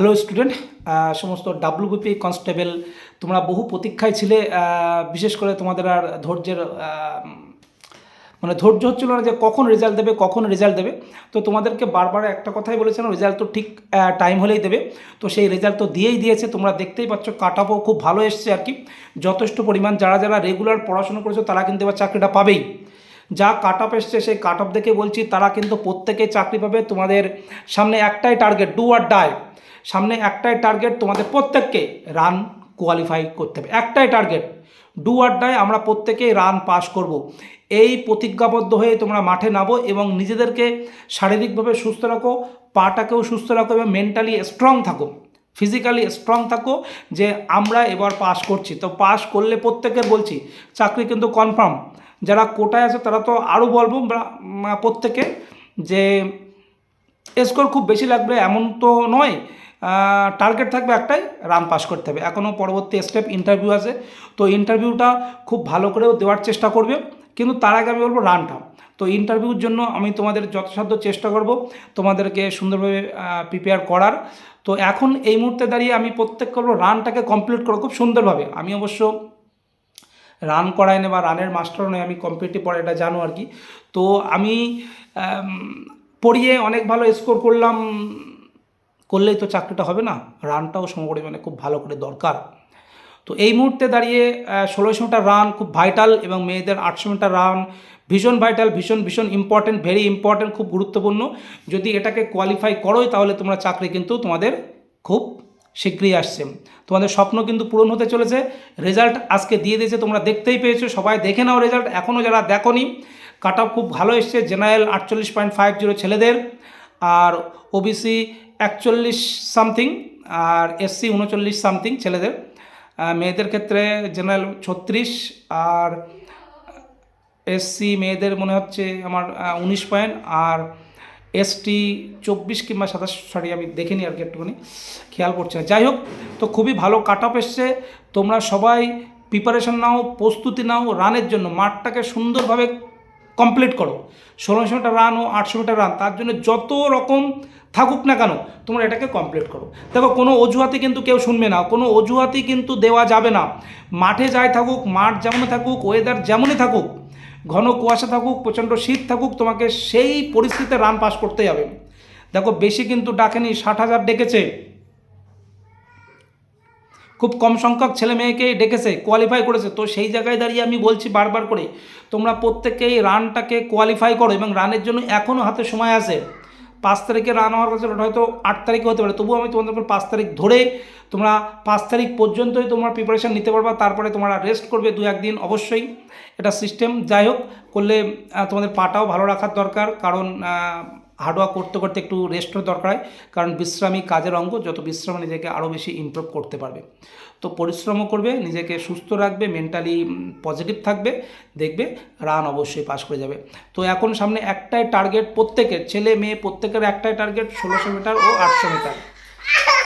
Hello student সমস্ত WBP constable তোমরা বহু প্রতীক্ষায় ছিলে বিশেষ করে তোমাদের আর ধৈর্যের মানে ধৈর্য হচ্ছিল না যে কখন রেজাল্ট দেবে, কখন রেজাল্ট দেবে। তো তোমাদেরকে বারবার একটা কথাই বলেছিলাম রেজাল্ট তো ঠিক টাইম হলেই দেবে। তো সেই রেজাল্ট তো দিয়েই দিয়েছে, তোমরা দেখতেই পাচ্ছ কাট খুব ভালো এসছে আর কি। যথেষ্ট পরিমাণ যারা যারা রেগুলার পড়াশোনা করেছ, তারা কিন্তু এবার চাকরিটা পাবেই। যা কাট অফ এসছে, সেই কাট অফ দেখে বলছি তারা কিন্তু প্রত্যেকেই চাকরি পাবে তোমাদের সামনে একটাই টার্গেট ডু আর ডাই সামনে একটাই টার্গেট তোমাদের প্রত্যেককে রান কোয়ালিফাই করতে হবে। একটাই টার্গেট ডু আর ডাই আমরা প্রত্যেকেই রান পাস করব। এই প্রতিজ্ঞাবদ্ধ হয়ে তোমরা মাঠে নামো এবং নিজেদেরকে শারীরিকভাবে সুস্থ রাখো, পাটাকেও সুস্থ রাখো এবং মেন্টালি স্ট্রং থাকো। ফিজিক্যালি স্ট্রং থাকো যে আমরা এবার পাস করছি। তো পাস করলে প্রত্যেকের বলছি, চাকরি কিন্তু কনফার্ম যারা কোটায় আছে তারা তো আরও বলব প্রত্যেকে যে স্কোর খুব বেশি লাগবে এমন তো নয়। টার্গেট থাকবে একটাই, রান পাস করতে হবে। এখনও পরবর্তী স্টেপ ইন্টারভিউ আছে। তো ইন্টারভিউটা খুব ভালো করেও দেওয়ার চেষ্টা করবে। কিন্তু তার আগে আমি বলব রানটা। তো ইন্টারভিউর জন্য আমি তোমাদের যথাসাধ্য চেষ্টা করব তোমাদেরকে সুন্দরভাবে প্রিপেয়ার করার। তো এখন এই মুহূর্তে দাঁড়িয়ে আমি প্রত্যেক করব রানটাকে কমপ্লিট করো খুব সুন্দরভাবে। আমি অবশ্য রান করাই না বা রানের মাস্টার নয় আমি কম্পিটিটিভ পড়ে এটা জানো আর কি। তো আমি পড়িয়ে অনেক ভালো স্কোর করলাম, করলেই তো চাকরিটা হবে না। রানটাও সমপরিমাণে খুব ভালো করে দরকার। তো এই মুহূর্তে দাঁড়িয়ে ষোলোশো মিটার রান খুব ভাইটাল এবং মেয়েদের আটশো মিটার রান ভীষণ ভাইটাল ভীষণ ভীষণ ইম্পর্টেন্ট ভেরি ইম্পর্টেন্ট খুব গুরুত্বপূর্ণ। যদি এটাকে কোয়ালিফাই করোই, তাহলে তোমরা চাকরি কিন্তু তোমাদের খুব শীঘ্রই আসছে। তোমাদের স্বপ্ন কিন্তু পূরণ হতে চলেছে। রেজাল্ট আজকে দিয়ে দিয়েছে, তোমরা দেখতেই পেয়েছ। সবাই দেখে নাও রেজাল্ট। এখনও যারা দেখোনি কাট খুব ভালো এসছে, জেনারেল আটচল্লিশ পয়েন্ট ফাইভ জিরো ছেলেদের, আর ওবিসি একচল্লিশ সামথিং, আর এসসি উনচল্লিশ সামথিং ছেলেদের। মেয়েদের ক্ষেত্রে জেনারেল ছত্রিশ, আর এসসি মেয়েদের মনে হচ্ছে আমার উনিশ পয়েন্ট, আর এসটি চব্বিশ কিংবা সাতাশ সরি আমি দেখিনি আর কি একটুখানি, খেয়াল করছে না। যাই হোক, তো খুবই ভালো কাট অফ এসছে। তোমরা সবাই প্রিপারেশন নাও, প্রস্তুতি নাও, রানের জন্য। মাঠটাকে সুন্দরভাবে কমপ্লিট করো। ষোলোশো মিটার রান ও আটশো মিটার রান তার জন্য যত রকম থাকুক না কেন, তোমরা এটাকে কমপ্লিট করো। দেখো, কোনো অজুহাতে কিন্তু কেউ শুনবে না, কোনো অজুহাতই কিন্তু দেওয়া যাবে না। মাঠে যাই থাকুক, মাঠ যেমন থাকুক ওয়েদার যেমনই থাকুক ঘন কুয়াশা থাকুক, প্রচণ্ড শীত থাকুক, তোমাকে সেই পরিস্থিতিতে রান পাস করতে হবে। দেখো, বেশি কিন্তু ডাকেনি, ষাট হাজার ডেকেছে। খুব কম সংখ্যক ছেলে মেয়েকে ডেকেছে কোয়ালিফাই করেছে। তো সেই জায়গায় দাঁড়িয়ে আমি বলছি বারবার করে, তোমরা প্রত্যেকেই রানটাকে কোয়ালিফাই করো এবং রানের জন্য এখনও হাতে সময় আছে। পাঁচ তারিখে রান হওয়ার কথা ওটা হয়তো আট তারিখে হতে পারে। তবুও আমি তোমাদের উপর পাঁচ তারিখ ধরে তোমরা পাঁচ তারিখ পর্যন্তই তোমরা প্রিপারেশান নিতে পারবা, তারপরে তোমরা রেস্ট করবে দু একদিন অবশ্যই। এটা সিস্টেম যাই হোক, করলে তোমাদের পাটাও ভালো রাখার দরকার, কারণ হার্ডওয়ার্ক করতে করতে একটু রেস্টের দরকার হয়। কারণ বিশ্রামই কাজের অঙ্গ, যত বিশ্রাম নিজেকে আরও বেশি ইমপ্রুভ করতে পারবে। তো পরিশ্রমও করবে, নিজেকে সুস্থ রাখবে মেন্টালি পজিটিভ থাকবে, দেখবে রান অবশ্যই পাস করে যাবে। তো এখন সামনে একটাই টার্গেট প্রত্যেকের, ছেলে, মেয়ে, প্রত্যেকের একটাই টার্গেট ষোলোশো মিটার ও আটশো মিটার